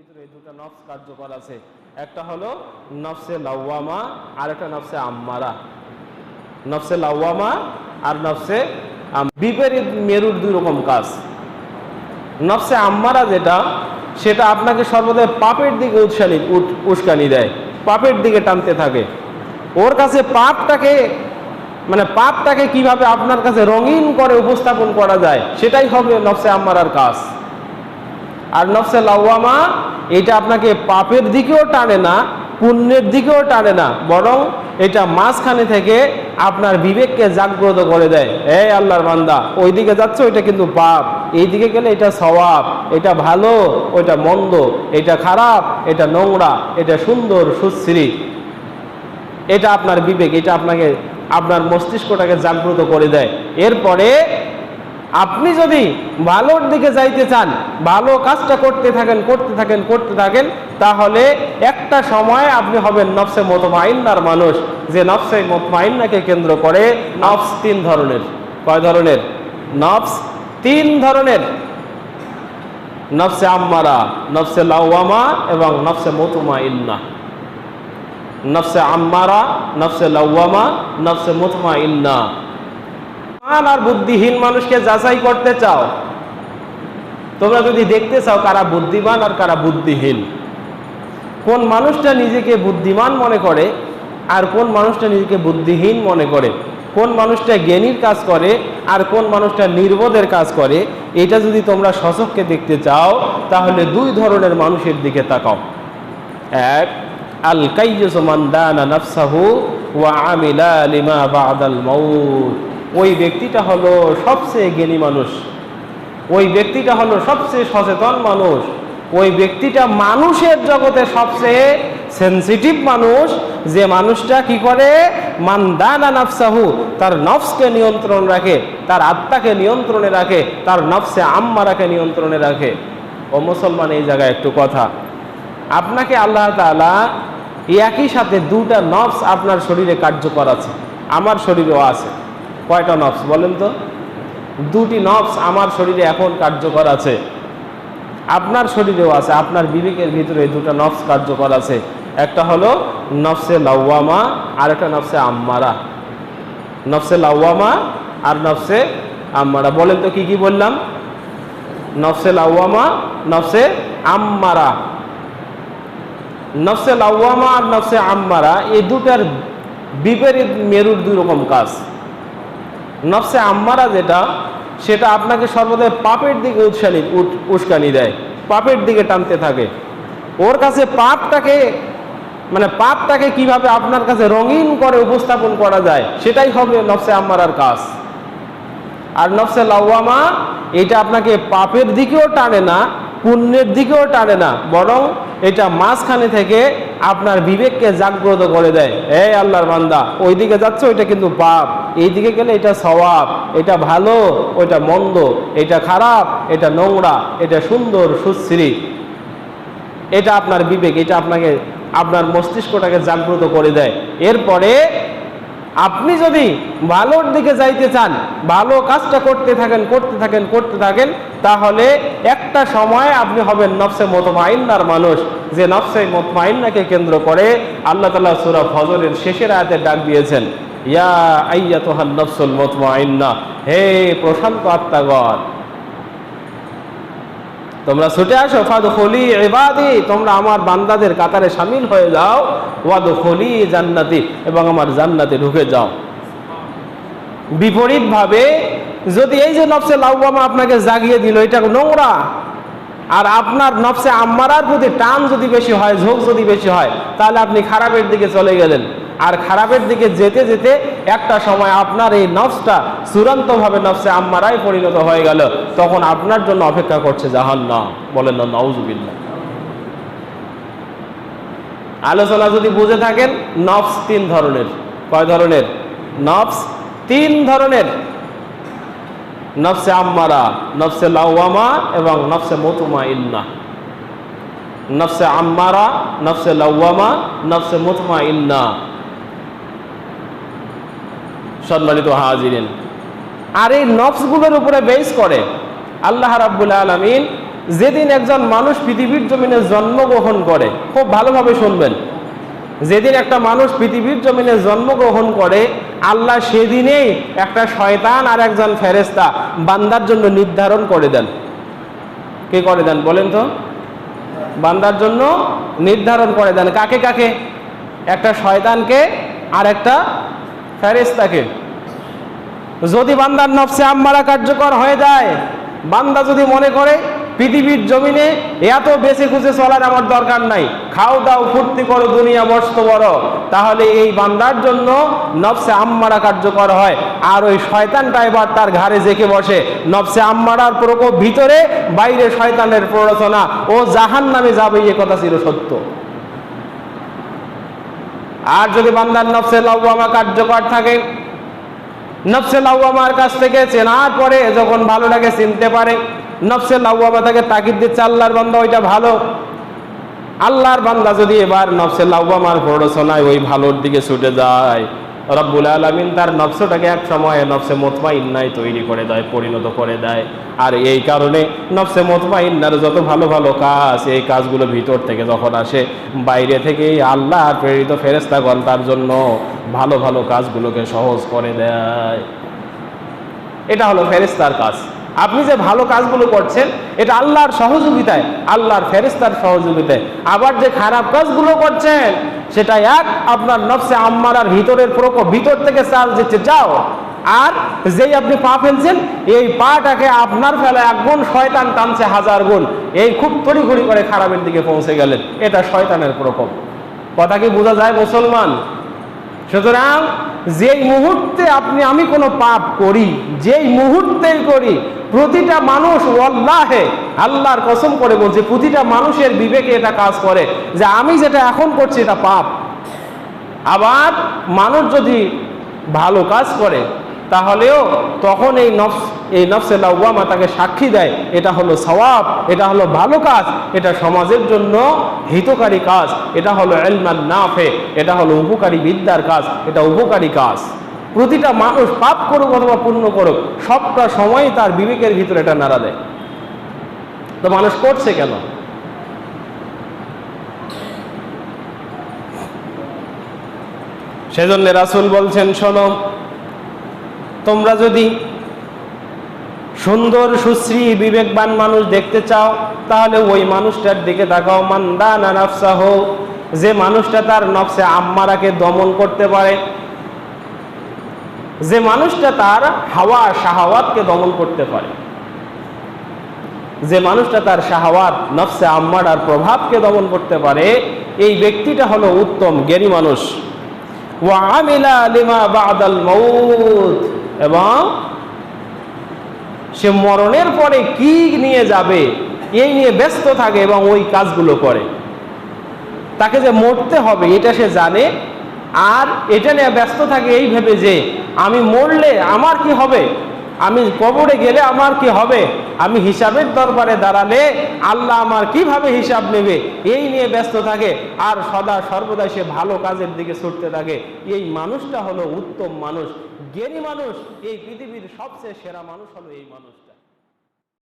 ভিতরে দুটো নফস কার্যকর আছে। একটা হলো নফসে লাওয়ামা আর একটা নফসে আম্মারা। নফসে লাওয়ামা আর নফসে বিপরীত মেরুর দুই রকম কাজ। নফসে আম্মারা যেটা, সেটা আপনাকে সর্বদাই পাপের দিকে উৎসানি উস্কানি দেয়, পাপের দিকে টানতে থাকে। ওর কাছে পাপটাকে মানে পাপটাকে কীভাবে আপনার কাছে রঙিন করে উপস্থাপন করা যায়, সেটাই হবে নফসে আম্মারার কাজ। আর নফসে লাওয়ামা, এটা আপনাকে পাপের দিকেও টানে না, পুণ্যের দিকেও টানে না, বরং এটা মাঝখানে থেকে আপনার বিবেককে জাগ্রত করে দেয়। এই আল্লাহর বান্দা ওই দিকে যাচ্ছে ওইটা কিন্তু পাপ। এই দিকে গেলে এটা স্বভাব এটা ভালো, ওইটা মন্দ, এটা খারাপ, এটা নোংরা, এটা সুন্দর, সুশ্রী। এটা আপনার বিবেক, এটা আপনাকে, আপনার মস্তিষ্কটাকে জাগ্রত করে দেয়। এরপরে আপনি যদি ভালোর দিকে যাইতে চান, ভালো কাজটা করতে থাকেন করতে থাকেন করতে থাকেন, তাহলে একটা সময় আপনি হবেন নফসে মতমাইন্নার মানুষ, যে নফসে মতমাইন্নাকে কেন্দ্র করে নফস তিন ধরনের। কয় ধরনের? নফস তিন ধরনের। নফসে আম্মারা, নফসে লাওয়ামা এবং নফসে মতমাইন্না। নফসে আম্মারা, নফসে লাওয়ামা, নফসে মুতমাইন্না। বুদ্ধিমান আর বুদ্ধিহীন মানুষকে যাচাই করতে চাও, তোমরা যদি দেখতে চাও কারা বুদ্ধিমান আর কারা বুদ্ধিহীন, কোন মানুষটা নিজেকে বুদ্ধিমান মনে করে আর কোন মানুষটা নিজেকে বুদ্ধিহীন মনে করে, কোন মানুষটা জ্ঞানীর কাজ করে আর কোন মানুষটা নির্বোধের কাজ করে, এটা যদি তোমরা সচককে দেখতে চাও, তাহলে দুই ধরনের মানুষের দিকে তাকাও। এক আল কাইয়ুসমান দানা নাফসাহু ওয়া আমিলা লিমা বাদাল মাউত। ওই ব্যক্তিটা হলো সবচেয়ে জ্ঞানী মানুষ। ওই ব্যক্তিটা হলো সবচেয়ে সচেতন মানুষ। ওই ব্যক্তিটা মানুষের জগতে সবচেয়ে সেন্সিটিভ মানুষ। যে মানুষটা কি করে? মান্দানা নাফসাহু, তার নফসকে নিয়ন্ত্রণ রাখে, তার আত্মাকে নিয়ন্ত্রণে রাখে, তার নফসে আম্মারাকে নিয়ন্ত্রণে রাখে। ও মুসলমান, এই জায়গায় একটু কথা। আপনাকে আল্লাহ তাআলা একই সাথে দুটা নফস আপনার শরীরে কার্যকর আছে। আমার শরীরেও আছে। কয়টা নফস বলেন তো? দুটি নফস আমার শরীরে এখন কার্যকর আছে। আপনার শরীরেও আছে, আপনার বিবেকের ভিতরে দুটো নফস কার্যকর আছে। একটা হলো নফসে লাওয়ামা আর একটা নফসে আম্মারা। নফসে লাওয়ামা আর নফসে আম্মারা। বলেন তো কি কি বললাম? নফসে লাওয়ামা, নফসে আম্মারা। নফসে লাওয়ামা আর নফসে আম্মারা, এই দুটার বিপরীত মেরুর দুই রকম কাজ। নফসে আম্মারা যেটা, সেটা আপনাকে সর্বদাই পাপের দিকে উৎসানি উস্কানি দেয়, পাপের দিকে টানতে থাকে। ওর কাছে পাপটাকে মানে পাপটাকে কীভাবে আপনার কাছে রঙিন করে উপস্থাপন করা যায়, সেটাই হবে নফসে আম্মারার কাজ। আর নফসে লাওয়ামা, এটা আপনাকে পাপের দিকেও টানে না, পুণ্যের দিকেও টানে না, বরং এটা মাঝখানে থেকে আপনার বিবেককে জাগ্রত করে দেয়। এ আল্লাহর বান্দা ওই দিকে যাচ্ছে, ওইটা কিন্তু পাপ। এই দিকে গেলে এটা স্বভাব এটা ভালো, ওইটা মন্দ, এটা খারাপ, এটা নোংরা, এটা সুন্দর, সুশ্রী। এটা আপনার বিবেক, এটা আপনাকে, আপনার মস্তিষ্কটাকে জাগ্রত করে দেয়। এরপরে আপনি যদি ভালোর দিকে যাইতে চান ভালো কাজটা করতে থাকেন করতে থাকেন করতে থাকেন, তাহলে একটা সময় আপনি হবেন নফসে মতমাইন্দার মানুষ। যে নফসে মতমাইন্নাকে কেন্দ্র করে আল্লাহ তালা সুরা ফজরের শেষের আয়াতে ডাক দিয়েছেন, ইয়া আইয়া তোহান নফসুল মতমাইন্না হে প্রশান্ত আত্মাগর তোমরা ছুটে আসো ফাদ খলি এবাদি তোমরা আমার বান্দাদের কাতারে সামিল হয়ে যাও ওয়াদ খলি জান্নাতি, এবং আমার জান্নাতে ঢুকে যাও। বিপরীতভাবে, যদি এই যে নফসে লাউবামা আপনাকে জাগিয়ে দিল, এটা নোংরা, আর আপনার নফসে আম্মারার প্রতি টান যদি বেশি হয়, ঝোঁক যদি বেশি হয়, তাহলে আপনি খারাপের দিকে চলে গেলেন। আর খারাপের দিকে যেতে যেতে একটা সময় আপনার এই নফসটা চূড়ান্তভাবে নফসে আম্মারাই পরিণত হয়ে গেল। তখন আপনার জন্য অপেক্ষা করছে জাহান না বলেন না নওজুবিল্লা আলোচনা যদি বুঝে থাকেন, নফস তিন ধরনের। কয় ধরনের? নফস তিন ধরনের। নফসে আম্মারা, নফসে লাওয়ামা এবং নফসে মতুমা ইন্না নফসে আম্মারা, নফসে লাওয়ামা, নফসে মতুমা ইন্না সম্মানিত হাজিরেন। আর এই নফসগুলোর উপরে বেস করে আল্লাহ রাব্বুল আলমিন যেদিন একজন মানুষ পৃথিবীর জমিনে জন্মগ্রহণ করে, খুব ভালোভাবে শুনবেন, যেদিন একটা মানুষ পৃথিবীর জমিনে জন্মগ্রহণ করে, আল্লাহ সেদিনেই একটা শয়তান আর একজন ফেরেস্তা বান্দার জন্য নির্ধারণ করে দেন। কে করে দেন বলেন তো? বান্দার জন্য নির্ধারণ করে দেন। কাকে কাকে? একটা শয়তানকে আর একটা ফেরেস্তাকে যদি বান্দার নফসে আম্মারা কার্যকর হয়ে যায়, বান্দা যদি মনে করে পৃথিবীর জমিনে এত বেশি খুঁজে চলার আমার দরকার নাই, খাও দাও, ফুর্তি করো, দুনিয়া মস্ত বড়, তাহলে এই বান্দার জন্য নফসে আম্মারা কার্যকর হয়। আর ওই শয়তানটা এবার তার ঘাড়ে জেকে বসে। নফসে আম্মারার প্রকোপ ভিতরে, বাইরে শয়তানের প্ররোচনা। ও জাহান নামে যাবে, এ কথা ছিল সত্য। আর যদি বান্দার নফসে লাউবামা কার্যকর থাকে নফসে লাউয়ামার কাছ থেকে চেনার পরে যখন ভালোটাকে চিনতে পারে নফসে লাউয়ামা তাকে তাকিদ দিচ্ছে, আল্লাহর বান্দা ওইটা ভালো। আল্লাহর বান্দা যদি এবার নফসে লাউয়ামার প্ররোচনায় ওই ভালোর দিকে ছুটে যায় রব্বুল আলমিন তার নফসটাকে এক সময় নফসে মোতমাইন্নায় তৈরি করে দেয়, পরিণত করে দেয়। আর এই কারণে নফসে মোতমাইন্নার যত ভালো ভালো কাজ এই কাজগুলো ভিতর থেকে যখন আসে, বাইরে থেকে আল্লাহ প্রেরিত ফেরেস্তাগণ তার জন্য ভালো ভালো কাজগুলোকে সহজ করে দেয়। এটা হলো ফেরেস্তার কাজ। আপনি যে ভালো কাজগুলো করছেন, এটা আল্লাহর সহযোগিতায়, আল্লাহর ফেরেস্তার সহযোগিতায়। আবার যে খারাপ কাজগুলো করছেন সেটা এক, আপনার নফসে আম্মারার ভিতরের প্রকোপ, ভিতর থেকে চার্জ দিচ্ছে যাও আর যেই আপনি পা ফেলছেন, এই পাটাকে আপনার ফেলা এক গুণ, শয়তান টানছে হাজার গুণ। এই খুব তড়িঘড়ি করে খারাপের দিকে পৌঁছে গেলেন। এটা শয়তানের প্রকোপ। কথা কি বোঝা যায় মুসলমান? সুতরাং যেই মুহূর্তে আপনি, আমি কোনো পাপ করি, যেই মুহূর্তেই করি, প্রতিটা মানুষ অল্লাহে আল্লাহর কসম করে বলছে, প্রতিটা মানুষের বিবেকে এটা কাজ করে যে আমি যেটা এখন করছি এটা পাপ। আবার মানুষ যদি ভালো কাজ করে তাহলেও তখন এই নফস, এই নফসে লাউয়ামা তাকে সাক্ষী দেয়, এটা হলো সওয়াব, এটা হলো ভালো কাজ, এটা সমাজের জন্য হিতকারী কাজ, এটা হলো এলমান নাফে, এটা হলো উপকারী বিদ্যার কাজ, এটা উপকারী কাজ। প্রতিটা মানুষ পাপ করুক অথবা পূর্ণ করুক, সবটা সময় তার বিবেকের ভিতরে এটা নাড়া দেয়। তো মানুষ করছে কেন? সেজন্য রাসুল বলছেন, শোনো তোমরা যদি সুন্দর, সুশ্রী, বিবেকবান মানুষ দেখতে চাও, তাহলে ওই মানুষটার দিকে তাকাও। মান্দানা নাফসাহ, যে মানুষটা তার নফসে আম্মারাকে দমন করতে পারে, যে মানুষটা তার হাওয়া, শাহাওয়াতকে দমন করতে পারে, যে মানুষটা তার শাহাওয়াত, নফসে আম্মারার প্রভাবকে দমন করতে পারে, এই ব্যক্তিটা হলো উত্তম, জ্ঞানী মানুষ। ওয়ামিলা লিমা বাদাল মৌত এবং সে মরণের পরে কি নিয়ে যাবে, এই নিয়ে ব্যস্ত থাকে এবং ওই কাজগুলো করে। তাকে যে মরতে হবে, এটা সে জানে। আর এটা নিয়ে ব্যস্ত থাকে এই ভেবে যে, আমি মরলে আমার কি হবে? আমি কবরে গেলে আমার কি হবে? আমি হিসাবের দরবারে দাঁড়ালে আল্লাহ আমার কীভাবে হিসাব নেবে? এই নিয়ে ব্যস্ত থাকে। আর সদা সর্বদা সে ভালো কাজের দিকে ছুটতে থাকে। এই মানুষটা হলো উত্তম মানুষ, জ্ঞানী মানুষ। এই পৃথিবীর সবচেয়ে সেরা মানুষ হলো এই মানুষটা।